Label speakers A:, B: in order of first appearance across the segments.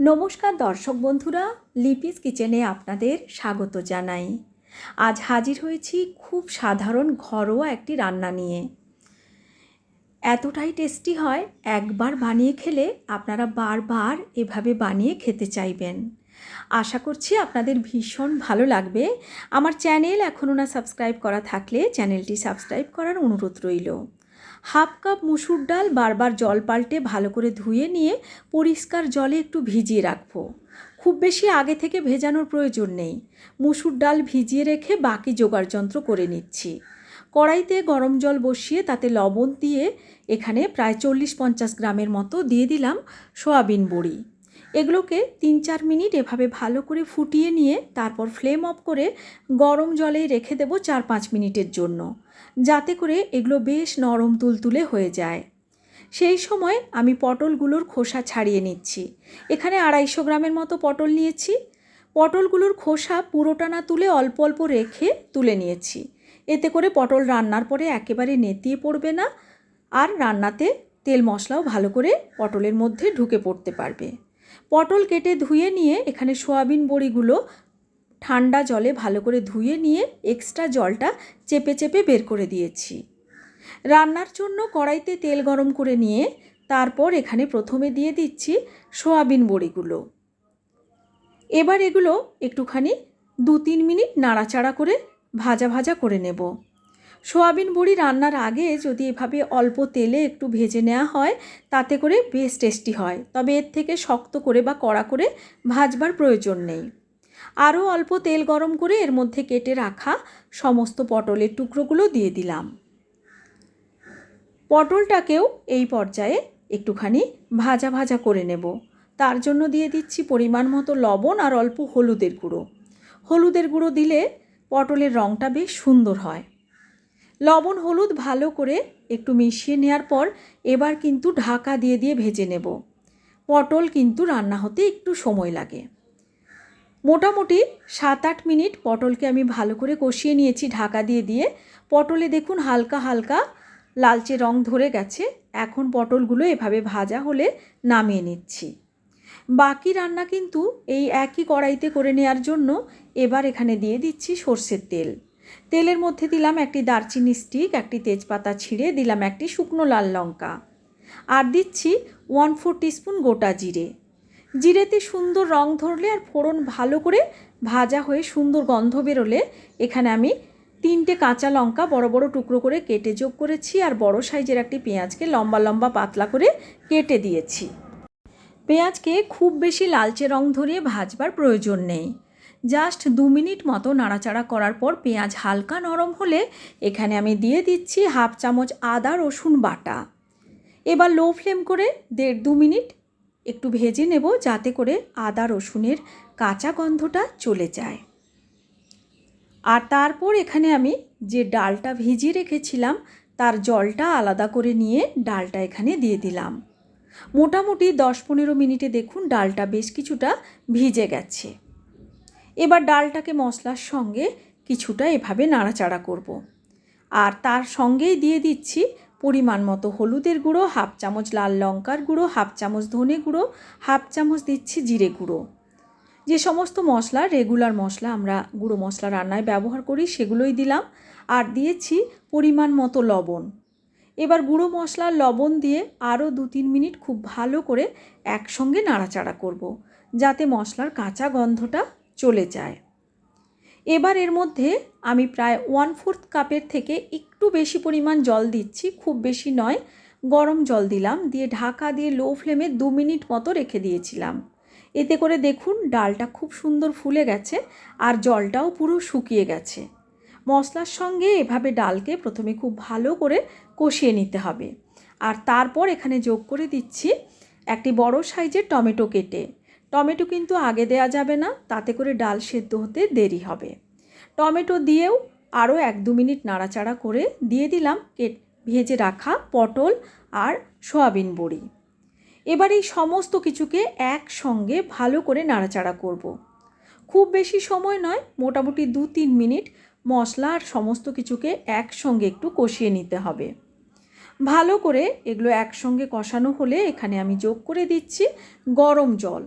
A: নমস্কার দর্শক বন্ধুরা, লিপিস কিচেনে আপনাদের স্বাগত জানাই। আজ হাজির হয়েছি খুব সাধারণ ঘরোয়া একটি রান্না নিয়ে। এতটাই টেস্টি হয়, একবার বানিয়ে খেলে আপনারা বারবার এভাবে বানিয়ে খেতে চাইবেন। আশা করছি আপনাদের ভীষণ ভালো লাগবে। আমার চ্যানেল এখনও না সাবস্ক্রাইব করা থাকলে চ্যানেলটি সাবস্ক্রাইব করার অনুরোধ রইল। হাফ কাপ মুসুর ডাল বারবার জল পাল্টে ভালো করে ধুয়ে নিয়ে পরিষ্কার জলে একটু ভিজিয়ে রাখব। খুব বেশি আগে থেকে ভেজানোর প্রয়োজন নেই। মুসুর ডাল ভিজিয়ে রেখে বাকি জোগাড় যন্ত্র করে নিচ্ছি। কড়াইতে গরম জল বসিয়ে তাতে লবণ দিয়ে এখানে প্রায় চল্লিশ পঞ্চাশ গ্রামের মতো দিয়ে দিলাম সোয়াবিন বড়ি। এগুলোকে তিন চার মিনিট এভাবে ভালো করে ফুটিয়ে নিয়ে তারপর ফ্লেম অফ করে গরম জলে রেখে দেবো চার পাঁচ মিনিটের জন্য, যাতে করে এগুলো বেশ নরম তুলতুলে হয়ে যায়। সেই সময় আমি পটলগুলোর খোসা ছাড়িয়ে নিচ্ছি। এখানে আড়াইশো গ্রামের মতো পটল নিয়েছি। পটলগুলোর খোসা পুরোটা না তুলে অল্প অল্প রেখে তুলে নিয়েছি। এতে করে পটল রান্নার পরে একেবারে নেতিয়ে পড়বে না, আর রান্নাতে তেল মশলাও ভালো করে পটলের মধ্যে ঢুকে পড়তে পারবে। পটল কেটে ধুয়ে নিয়ে এখানে সোয়াবিন বড়িগুলো ঠান্ডা জলে ভালো করে ধুয়ে নিয়ে এক্সট্রা জলটা চেপে চেপে বের করে দিয়েছি। রান্নার জন্য কড়াইতে তেল গরম করে নিয়ে তারপর এখানে প্রথমে দিয়ে দিচ্ছি সোয়াবিন বড়িগুলো। এবার এগুলো একটুখানি দু তিন মিনিট নাড়াচাড়া করে ভাজা ভাজা করে নেব। সোয়াবিন বড়ি রান্নার আগে যদি এভাবে অল্প তেলে একটু ভেজে নেওয়া হয়, তাতে করে বেশ টেস্টি হয়। তবে এর থেকে শক্ত করে বা কড়া করে ভাজবার প্রয়োজন নেই। আরও অল্প তেল গরম করে এর মধ্যে কেটে রাখা সমস্ত পটলের টুকরোগুলো দিয়ে দিলাম। পটলটাকেও এই পর্যায়ে একটুখানি ভাজা ভাজা করে নেব। তার জন্য দিয়ে দিচ্ছি পরিমাণ মতো লবণ আর অল্প হলুদের গুঁড়ো। হলুদের গুঁড়ো দিলে পটলের রঙটা বেশ সুন্দর হয়। লবণ, হলুদ ভালো করে একটু মিশিয়ে নেওয়ার পর এবার কিন্তু ঢাকা দিয়ে দিয়ে ভেজে নেব। পটল কিন্তু রান্না হতে একটু সময় লাগে। মোটামুটি সাত আট মিনিট পটলকে আমি ভালো করে কষিয়ে নিয়েছি ঢাকা দিয়ে দিয়ে। পটলে দেখুন হালকা হালকা লালচে রং ধরে গেছে। এখন পটলগুলো এভাবে ভাজা হলে নামিয়ে নিচ্ছি। বাকি রান্না কিন্তু এই একই কড়াইতে করে নেওয়ার জন্য এবার এখানে দিয়ে দিচ্ছি সর্ষের তেল। তেলের মধ্যে দিলাম একটি দারচিনি স্টিক একটি তেজপাতা ছিঁড়ে দিলাম একটি শুকনো লাল লঙ্কা। আর দিচ্ছি ওয়ান ফোর টিস্পুন গোটা জিরে। জিরেতে সুন্দর রং ধরলে আর ফোড়ন ভালো করে ভাজা হয়ে সুন্দর গন্ধ বেরোলে এখানে আমি তিনটে কাঁচা লঙ্কা বড় বড় টুকরো করে কেটে যোগ করেছি আর বড় সাইজের একটি পেঁয়াজকে লম্বা লম্বা পাতলা করে কেটে দিয়েছি। পেঁয়াজকে খুব বেশি লালচে রং ধরিয়ে ভাজবার প্রয়োজন নেই। জাস্ট দু মিনিট মতো নাড়াচাড়া করার পর পেঁয়াজ হালকা নরম হলে এখানে আমি দিয়ে দিচ্ছি হাফ চামচ আদা রসুন বাটা। এবার লো ফ্লেম করে দেড় দু মিনিট একটু ভেজে নেব যাতে করে আদা রসুনের কাঁচা গন্ধটা চলে যায়। আর তারপর এখানে আমি যে ডালটা ভিজিয়ে রেখেছিলাম তার জলটা আলাদা করে নিয়ে ডালটা এখানে দিয়ে দিলাম। মোটামুটি দশ পনেরো মিনিটে দেখুন ডালটা বেশ কিছুটা ভিজে গেছে। এবার ডালটাকে মশলার সঙ্গে কিছুটা এভাবে নাড়াচাড়া করব। আর তার সঙ্গেই দিয়ে দিচ্ছি পরিমাণ মতো হলুদের গুঁড়ো, হাফ চামচ লাল লঙ্কার গুঁড়ো, হাফ চামচ ধনে গুঁড়ো, হাফ চামচ দিচ্ছি জিরে গুঁড়ো যে সমস্ত মশলা, রেগুলার মশলা আমরা গুঁড়ো মশলা রান্নায় ব্যবহার করি সেগুলোই দিলাম আর দিয়েছি পরিমাণ মতো লবণ এবার গুঁড়ো মশলার লবণ দিয়ে আরও দু তিন মিনিট খুব ভালো করে একসঙ্গে নাড়াচাড়া করব। যাতে মশলার কাঁচা গন্ধটা চলে যায়। এবার এর মধ্যে আমি প্রায় ওয়ান ফোর্থ কাপের থেকে একটু বেশি পরিমাণ জল দিচ্ছি, খুব বেশি নয়, গরম জল দিলাম, দিয়ে ঢাকা দিয়ে লো ফ্লেমে দু মিনিট মতো রেখে দিয়েছিলাম। এতে করে দেখুন, ডালটা খুব সুন্দর ফুলে গেছে আর জলটাও পুরো শুকিয়ে গেছে। মশলার সঙ্গে এভাবে ডালকে প্রথমে খুব ভালো করে কষিয়ে নিতে হবে। আর তারপর এখানে যোগ করে দিচ্ছি একটি বড় সাইজের টমেটো কেটে। টমেটো কিন্তু আগে দেয়া যাবে না, তাতে করে ডাল সেদ্ধ হতে দেরি হবে। টমেটো দিয়েও আরও এক দু মিনিট নাড়াচাড়া করে দিয়ে দিলাম কেট ভেজে রাখা পটল আর সয়াবিন বড়ি। এবার এই সমস্ত কিছুকে একসঙ্গে ভালো করে নাড়াচাড়া করব। খুব বেশি সময় নয়, মোটামুটি দু তিন মিনিট মশলা আর সমস্ত কিছুকে একসঙ্গে একটু কষিয়ে নিতে হবে। ভালো করে এগুলো একসঙ্গে কষানো হলে এখানে আমি যোগ করে দিচ্ছি গরম জল।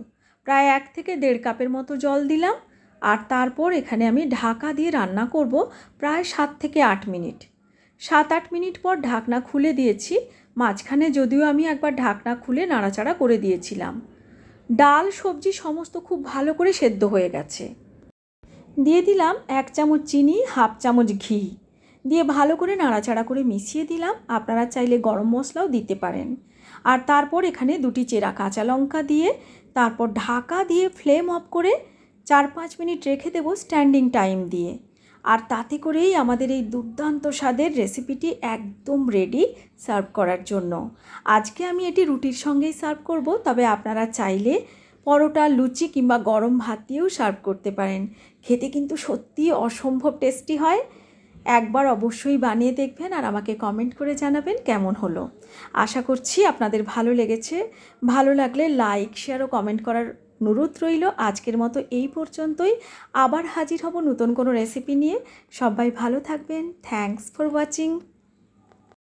A: প্রায় এক থেকে দেড় কাপের মতো জল দিলাম আর তারপর এখানে আমি ঢাকা দিয়ে রান্না করব প্রায় সাত থেকে আট মিনিট। সাত আট মিনিট পর ঢাকনা খুলে দিয়েছি, মাঝখানে যদিও আমি একবার ঢাকনা খুলে নাড়াচাড়া করে দিয়েছিলাম। ডাল, সবজি সমস্ত খুব ভালো করে সেদ্ধ হয়ে গেছে। দিয়ে দিলাম এক চামচ চিনি, হাফ চামচ ঘি। দিয়ে ভালো করে নাড়াচাড়া করে মিশিয়ে দিলাম, আপনারা চাইলে গরম মশলাও দিতে পারেন। আর তারপর এখানে দুটি চেরা কাঁচা লঙ্কা দিয়ে তারপর ঢাকা দিয়ে ফ্লেম অফ করে চার পাঁচ মিনিট রেখে দেবো স্ট্যান্ডিং টাইম দিয়ে। আর তাতে করেই আমাদের এই দুর্দান্ত স্বাদের রেসিপিটি একদম রেডি সার্ভ করার জন্য। আজকে আমি এটি রুটির সঙ্গেই সার্ভ করব, তবে আপনারা চাইলে পরোটা, লুচি কিংবা গরম ভাত দিয়েও সার্ভ করতে পারেন। খেতে কিন্তু সত্যিই অসম্ভব টেস্টি হয়। একবার অবশ্যই বানিয়ে দেখবেন আর আমাকে কমেন্ট করে জানাবেন কেমন হলো। আশা করছি আপনাদের ভালো লেগেছে। ভালো লাগলে লাইক শেয়ার ও কমেন্ট করার অনুরোধ রইল। আজকের মতো এই পর্যন্তই। আবার হাজির হব নতুন কোনো রেসিপি নিয়ে। সবাই ভালো থাকবেন। Thanks for watching